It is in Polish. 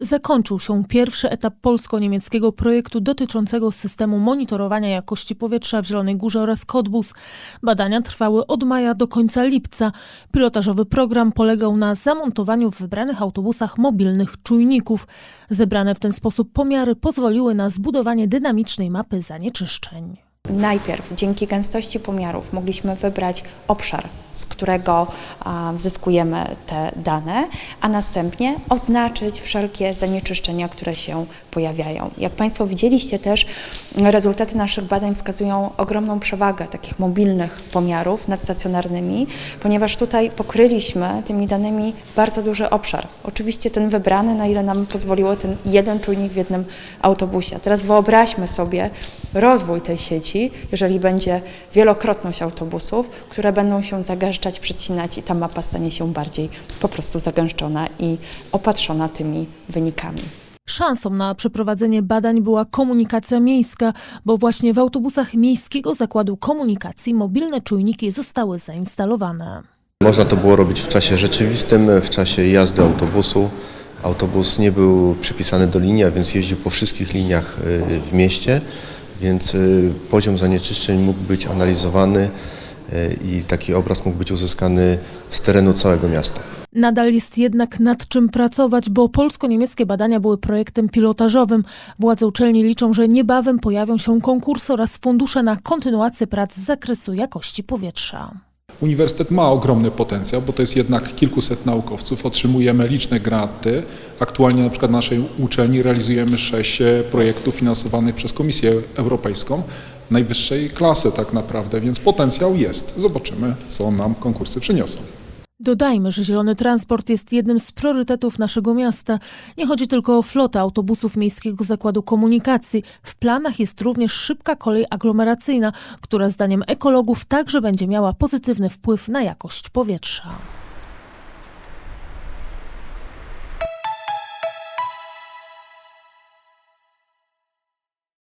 Zakończył się pierwszy etap polsko-niemieckiego projektu dotyczącego systemu monitorowania jakości powietrza w Zielonej Górze oraz Cottbus. Badania trwały od maja do końca lipca. Pilotażowy program polegał na zamontowaniu w wybranych autobusach mobilnych czujników. Zebrane w ten sposób pomiary pozwoliły na zbudowanie dynamicznej mapy zanieczyszczeń. Najpierw dzięki gęstości pomiarów mogliśmy wybrać obszar, z którego zyskujemy te dane, a następnie oznaczyć wszelkie zanieczyszczenia, które się pojawiają. Jak Państwo widzieliście też, rezultaty naszych badań wskazują ogromną przewagę takich mobilnych pomiarów nad stacjonarnymi, ponieważ tutaj pokryliśmy tymi danymi bardzo duży obszar. Oczywiście ten wybrany, na ile nam pozwoliło ten jeden czujnik w jednym autobusie. Teraz wyobraźmy sobie rozwój tej sieci, jeżeli będzie wielokrotność autobusów, które będą się zagęszczać, przecinać i ta mapa stanie się bardziej po prostu zagęszczona i opatrzona tymi wynikami. Szansą na przeprowadzenie badań była komunikacja miejska, bo właśnie w autobusach Miejskiego Zakładu Komunikacji mobilne czujniki zostały zainstalowane. Można to było robić w czasie rzeczywistym, w czasie jazdy autobusu. Autobus nie był przypisany do linii, a więc jeździł po wszystkich liniach y, w mieście, więc y, poziom zanieczyszczeń mógł być analizowany y, i taki obraz mógł być uzyskany z terenu całego miasta. Nadal jest jednak nad czym pracować, bo polsko-niemieckie badania były projektem pilotażowym. Władze uczelni liczą, że niebawem pojawią się konkursy oraz fundusze na kontynuację prac z zakresu jakości powietrza. Uniwersytet ma ogromny potencjał, bo to jest jednak kilkuset naukowców, otrzymujemy liczne granty. Aktualnie na przykład na naszej uczelni realizujemy sześć e, projektów finansowanych przez Komisję Europejską najwyższej klasy tak naprawdę, więc potencjał jest. Zobaczymy, co nam konkursy przyniosą. Dodajmy, że zielony transport jest jednym z priorytetów naszego miasta. Nie chodzi tylko o flotę autobusów Miejskiego Zakładu Komunikacji. W planach jest również szybka kolej aglomeracyjna, która zdaniem ekologów także będzie miała pozytywny wpływ na jakość powietrza.